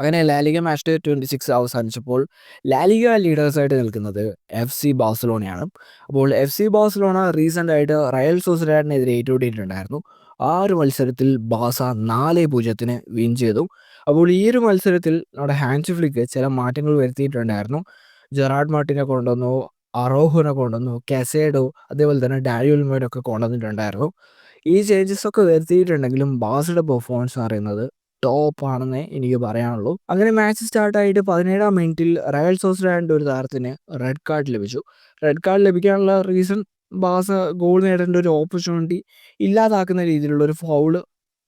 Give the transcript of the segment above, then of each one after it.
അങ്ങനെ LaLiga match day twenty six അവസാനിച്ചപ്പോൾ LaLiga ലീഡേഴ്സായിട്ട് നിൽക്കുന്നത് എഫ് സി ബാഴ്സലോണയാണ്. അപ്പോൾ എഫ് സി ബാഴ്സലോണ റീസെന്റ് ആയിട്ട് റയൽ സോസിഡാഡിനെതിരെ ഏറ്റുമുട്ടിയിട്ടുണ്ടായിരുന്നു. ആ ഒരു മത്സരത്തിൽ ബാസ നാല് പൂജ്യത്തിന് വിൻ ചെയ്തു. അപ്പോൾ ഈ ഒരു മത്സരത്തിൽ നമ്മുടെ ഹാൻഡ് ഫ്ലിക്ക് ചില മാറ്റങ്ങൾ വരുത്തിയിട്ടുണ്ടായിരുന്നു. ജെറാഡ് മാർട്ടിനെ കൊണ്ടുവന്നു അറോഹുനെ കൊണ്ടുവന്നു കെസേഡോ അതേപോലെ തന്നെ ഡാരിയുൽമോനൊക്കെ കൊണ്ടുവന്നിട്ടുണ്ടായിരുന്നു. ഈ ചേഞ്ചസ് ഒക്കെ വരുത്തിയിട്ടുണ്ടെങ്കിലും ബാസയുടെ പെർഫോമൻസ് എന്ന് പറയുന്നത് ടോപ്പ് ആണെന്നേ എനിക്ക് പറയാനുള്ളൂ. അങ്ങനെ മാച്ച് സ്റ്റാർട്ടായിട്ട് പതിനേഴാം മിനിറ്റിൽ റയൽ സോസിഡാഡിന്റെ ഒരു താരത്തിന് റെഡ് കാർഡ് ലഭിച്ചു. റെഡ് കാർഡ് ലഭിക്കാനുള്ള റീസൺ ബാസ ഗോൾ നേടേണ്ട ഒരു ഓപ്പർച്യൂണിറ്റി ഇല്ലാതാക്കുന്ന രീതിയിലുള്ള ഒരു ഫൗൾ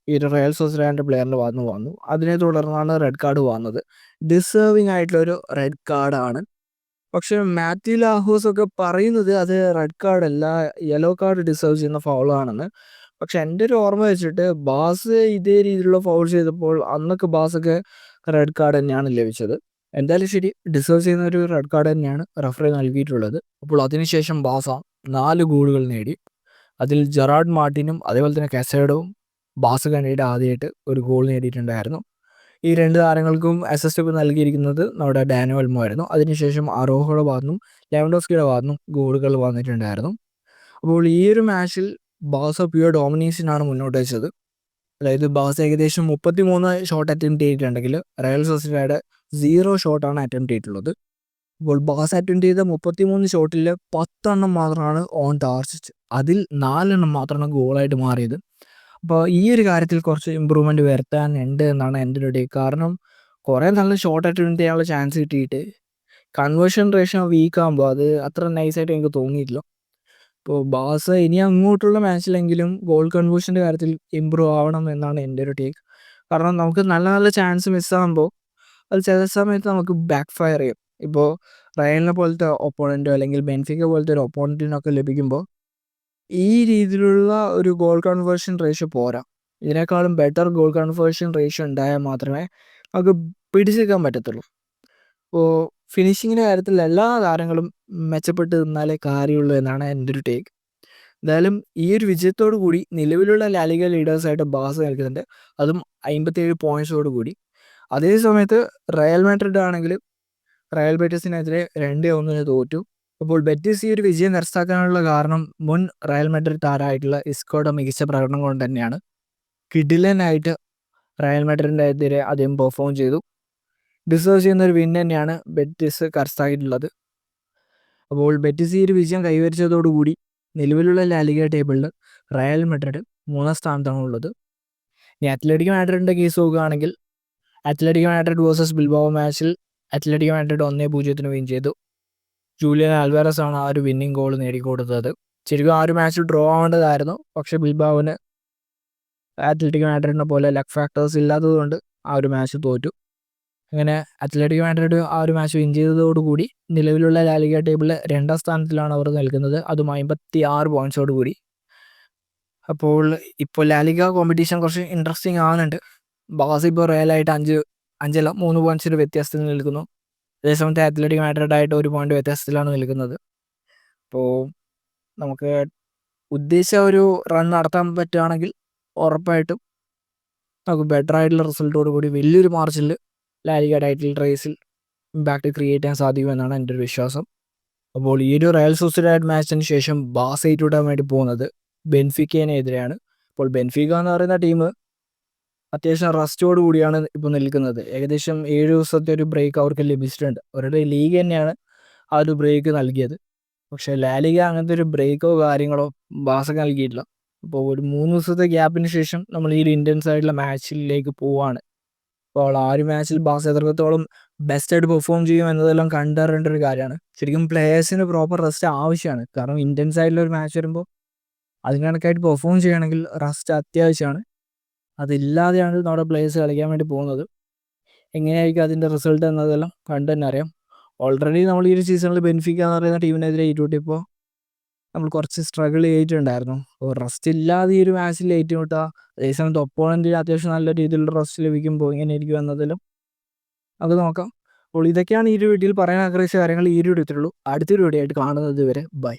ഈ റയൽ സോസിഡാഡിന്റെ പ്ലെയറിന്റെ വന്നു വന്നു. അതിനെ തുടർന്നാണ് റെഡ് കാർഡ് വന്നത്. ആയിട്ടുള്ള ഒരു റെഡ് കാർഡാണ്. പക്ഷെ മാത്യു ലാഹോസ് ഒക്കെ പറയുന്നത് അത് റെഡ് കാർഡ് അല്ല യെല്ലോ കാർഡ് ഡിസേർവ് ചെയ്യുന്ന ഫൗളാണെന്ന് പക്ഷെ എന്റെ ഒരു ഓർമ്മ വെച്ചിട്ട് ബാസ് ഇതേ രീതിയിലുള്ള ഫൗൾ ചെയ്തപ്പോൾ അന്നൊക്കെ ബാസൊക്കെ റെഡ് കാർഡ് തന്നെയാണ് ലഭിച്ചത്. എന്തായാലും ശരി ഡിസേർവ് ചെയ്യുന്ന ഒരു റെഡ് കാർഡ് തന്നെയാണ് റഫറി നൽകിയിട്ടുള്ളത്. അപ്പോൾ അതിനുശേഷം ബാസ നാല് ഗോളുകൾ നേടി. അതിൽ ജെറാഡ് മാർട്ടിനും അതേപോലെ തന്നെ കെസേഡോവും ബാസ് കണ്ടിട്ട് ആദ്യമായിട്ട് ഒരു ഗോൾ നേടിയിട്ടുണ്ടായിരുന്നു. ഈ രണ്ട് താരങ്ങൾക്കും അസിസ്റ്റ് നൽകിയിരിക്കുന്നത് നമ്മുടെ ഡാനോൽമോ ആയിരുന്നു. അതിനുശേഷം അറോഹയുടെ ഭാഗത്തുനിന്നും ലെവൻഡോസ്കിയുടെ ഭാഗത്തുനിന്നും ഗോളുകൾ വന്നിട്ടുണ്ടായിരുന്നു. അപ്പോൾ ഈ ഒരു മാച്ചിൽ ബാസ പ്യുവർ ഡോമിനേഷനാണ് മുന്നോട്ട് വെച്ചത്. അതായത് ബാസ ഏകദേശം മുപ്പത്തി മൂന്ന് ഷോട്ട് അറ്റംപ്റ്റ് ചെയ്തിട്ടുണ്ടെങ്കിൽ റയൽ സൊസൈറ്റിയുടെ സീറോ ഷോട്ടാണ് അറ്റംപ്റ്റ് ചെയ്തിട്ടുള്ളത്. അപ്പോൾ ബാസ് അറ്റംപ്റ്റ് ചെയ്ത മുപ്പത്തി മൂന്ന് ഷോട്ടിൽ പത്തെണ്ണം മാത്രമാണ് ഓൺ ടാർജറ്റ് അതിൽ നാലെണ്ണം മാത്രമാണ് ഗോളായിട്ട് മാറിയത്. അപ്പോൾ ഈ ഒരു കാര്യത്തിൽ കുറച്ച് ഇമ്പ്രൂവ്മെന്റ് വരുത്താൻ ഉണ്ട് എന്നാണ് എന്റെ ഒരു ഡേ കാരണം കുറേ നല്ല ഷോട്ട് അറ്റംപ്റ്റ് ചെയ്യാനുള്ള ചാൻസ് കിട്ടിയിട്ട് കൺവേർഷൻ റേഷൻ വീക്കാകുമ്പോൾ അത് അത്ര നൈസായിട്ട് എനിക്ക് തോന്നിയിട്ടില്ല. ഇപ്പോൾ ബാസ ഇനി അങ്ങോട്ടുള്ള മാച്ചിലെങ്കിലും ഗോൾ കൺവേഴ്ഷന്റെ കാര്യത്തിൽ ഇമ്പ്രൂവ് ആവണം എന്നാണ് എന്റെ ഒരു ടേക്ക് കാരണം നമുക്ക് നല്ല നല്ല ചാൻസ് മിസ്സാകുമ്പോൾ അത് ചില സമയത്ത് നമുക്ക് ബാക്ക് ഫയർ ചെയ്യും. ഇപ്പോൾ റയലിനെ പോലത്തെ ഒപ്പോണന്റോ അല്ലെങ്കിൽ ബെൻഫിക്ക പോലത്തെ ഒരു ഒപ്പോണന്റിനൊക്കെ ലഭിക്കുമ്പോൾ ഈ രീതിയിലുള്ള ഒരു ഗോൾ കൺവേർഷൻ റേഷ്യോ പോരാ. ഇതിനേക്കാളും ബെറ്റർ ഗോൾ കൺവേർഷൻ റേഷ്യോ ഉണ്ടായാൽ മാത്രമേ നമുക്ക് പിടിച്ചെടുക്കാൻ പറ്റത്തുള്ളൂ. ഇപ്പോൾ ഫിനിഷിങ്ങിന്റെ കാര്യത്തിൽ എല്ലാ താരങ്ങളും മെച്ചപ്പെട്ട് നിന്നാലേ കാര്യമുള്ളൂ എന്നാണ് എന്റെ ഒരു ടേക്ക് എന്തായാലും ഈ ഒരു വിജയത്തോടു കൂടി നിലവിലുള്ള ലാലിക ലീഡേഴ്സായിട്ട് ബാസ് നിൽക്കുന്നുണ്ട്. അതും അമ്പത്തിയേഴ് പോയിന്റ്സോടു കൂടി. അതേ സമയത്ത് റയൽ മാഡ്രിഡ് ആണെങ്കിൽ റയൽ ബെറ്റിസിനെതിരെ രണ്ട് ഒന്നിന് തോറ്റു. അപ്പോൾ ബെറ്റിസ് ഈ ഒരു വിജയം നിരസ്ഥാക്കാനുള്ള കാരണം മുൻ റയൽ മാഡ്രിഡ് താരമായിട്ടുള്ള ഇസ്കോയുടെ മികച്ച പ്രകടനം കൊണ്ട് തന്നെയാണ്. കിഡിലനായിട്ട് റയൽ മാഡ്രിഡിന്റെ എതിരെ അദ്ദേഹം പെർഫോം ചെയ്തു. ഡിസേർവ് ചെയ്യുന്ന ഒരു വിൻ തന്നെയാണ് ബെറ്റിസ് കരസ്ഥാക്കിയിട്ടുള്ളത് അപ്പോൾ ബെറ്റിസ് ഈ ഒരു വിജയം കൈവരിച്ചതോടുകൂടി നിലവിലുള്ള ലാലിക ടേബിളിൽ റയൽ മെഡ്രിഡ് മൂന്നാം സ്ഥാനത്താണ് ഉള്ളത്. ഇനി അത്ലറ്റിക് മാഡ്രിഡിന്റെ കേസ് നോക്കുകയാണെങ്കിൽ അത്ലറ്റിക് മാഡ്രിഡ് വേഴ്സസ് ബിൽബാവോ മാച്ചിൽ അത്ലറ്റിക് മാഡ്രിഡ് ഒന്നേ പൂജ്യത്തിന് വിൻ ചെയ്തു. ജൂലിയൻ ആൽവാരസ് ആണ് ആ ഒരു വിന്നിംഗ് ഗോൾ നേടിക്കൊടുത്തത്. ശരിക്കും ആ ഒരു മാച്ച് ഡ്രോ ആവേണ്ടതായിരുന്നു. പക്ഷെ ബിൽബാവിന് അത്ലറ്റിക് മാഡ്രിഡിനെ പോലെ ലക്ക് ഫാക്ടേഴ്സ് ഇല്ലാത്തതുകൊണ്ട് ആ ഒരു മാച്ച് തോറ്റു. അങ്ങനെ അത്ലറ്റിക് മാഡ്രിഡ് ആ ഒരു മാച്ച് വിൻ ചെയ്തതോടുകൂടി നിലവിലുള്ള ലാലിക ടേബിളിൽ രണ്ടാം സ്ഥാനത്തിലാണ് അവർ നിൽക്കുന്നത്. അതും അമ്പത്തി ആറ് പോയിൻസോട് കൂടി. അപ്പോൾ ഇപ്പോൾ ലാലിക കോമ്പറ്റീഷൻ കുറച്ച് ഇൻട്രസ്റ്റിംഗ് ആവുന്നുണ്ട്. ബാസ് ഇപ്പോൾ റയലായിട്ട് അഞ്ച് അഞ്ചല്ല മൂന്ന് പോയിന്റ്സിന്റെ വ്യത്യാസത്തിൽ നിൽക്കുന്നു. അതേസമയത്ത് അത്ലറ്റിക് മാഡ്രിഡ് ആയിട്ട് ഒരു പോയിന്റ് വ്യത്യാസത്തിലാണ് നിൽക്കുന്നത്. അപ്പോൾ നമുക്ക് ഉദ്ദേശിച്ച ഒരു റൺ നടത്താൻ പറ്റുകയാണെങ്കിൽ ഉറപ്പായിട്ടും നമുക്ക് ബെറ്റർ ആയിട്ടുള്ള റിസൾട്ടോട് കൂടി വലിയൊരു മാർജിനിൽ LaLiga title race impact create ചെയ്യാൻ സാധിക്കുമെന്നാണ് എന്റെ ഒരു വിശ്വാസം. അപ്പോൾ ഈ ഒരു റയൽ സൊസൈറ്റി മാച്ചിന് ശേഷം ബാസ് ഏറ്റുവിടാൻ വേണ്ടി പോകുന്നത് ബെൻഫിക്കേനെതിരെയാണ്. അപ്പോൾ ബെൻഫിക്ക എന്ന് പറയുന്ന ടീം അത്യാവശ്യം റസ്റ്റോട് കൂടിയാണ് ഇപ്പോൾ നിൽക്കുന്നത്. ഏകദേശം ഏഴ് ദിവസത്തെ ഒരു ബ്രേക്ക് അവർക്ക് ലഭിച്ചിട്ടുണ്ട്. അവരുടെ ലീഗ് തന്നെയാണ് ആ ഒരു ബ്രേക്ക് നൽകിയത്. പക്ഷേ ലാലിക അങ്ങനത്തെ ഒരു ബ്രേക്കോ കാര്യങ്ങളോ ബാസൊക്കെ നൽകിയിട്ടില്ല. അപ്പോൾ ഒരു മൂന്ന് ദിവസത്തെ ഗ്യാപ്പിന് ശേഷം നമ്മൾ ഈ ഒരു ഇന്ത്യൻ ആയിട്ടുള്ള മാച്ചിലേക്ക് പോവാണ് അപ്പോൾ ആ ഒരു മാച്ചിൽ ബാസ് എത്രത്തോളം ബെസ്റ്റായിട്ട് പെർഫോം ചെയ്യും എന്നതെല്ലാം കണ്ടറിയേണ്ട ഒരു കാര്യമാണ്. ശരിക്കും പ്ലേയേഴ്സിന് പ്രോപ്പർ റെസ്റ്റ് ആവശ്യമാണ്. കാരണം ഇന്റൻസ് ആയിട്ടുള്ള ഒരു മാച്ച് വരുമ്പോൾ അതിന് കണക്കായിട്ട് പെർഫോം ചെയ്യണമെങ്കിൽ റെസ്റ്റ് അത്യാവശ്യമാണ്. അതില്ലാതെയാണ് നമ്മുടെ പ്ലേയേഴ്സ് കളിക്കാൻ വേണ്ടി പോകുന്നത്. എങ്ങനെയായിരിക്കും അതിന്റെ റിസൾട്ട് എന്നതെല്ലാം കണ്ടു തന്നെ അറിയാം. ഓൾറെഡി നമ്മൾ ഈ ഒരു സീസണിൽ ബെനിഫിക്കാന്ന് പറയുന്ന ടീമിനെതിരെ ഏറ്റുമുട്ടിയപ്പോൾ നമ്മൾ കുറച്ച് സ്ട്രഗിൾ ചെയ്തിട്ടുണ്ടായിരുന്നു. അപ്പോൾ റെസ്റ്റ് ഇല്ലാതെ ഈ ഒരു മാച്ചിൽ ഏറ്റുമുട്ടുക അതേസമയത്ത് ഒപ്പോണന്റിന് അത്യാവശ്യം നല്ല രീതിയിലുള്ള റെസ്റ്റ് ലഭിക്കുമ്പോൾ ഇങ്ങനെ ഇരിക്കും എന്നതിലും അത് നോക്കാം. അപ്പോൾ ഇതൊക്കെയാണ് ഈ ഒരു വീഡിയോയിൽ പറയാൻ ആഗ്രഹിച്ച കാര്യങ്ങൾ ഈ ഒരു വീഡിയോത്തിലുള്ളൂ അടുത്തൊരു വീഡിയോ ആയിട്ട് കാണുന്നത് വരെ ബൈ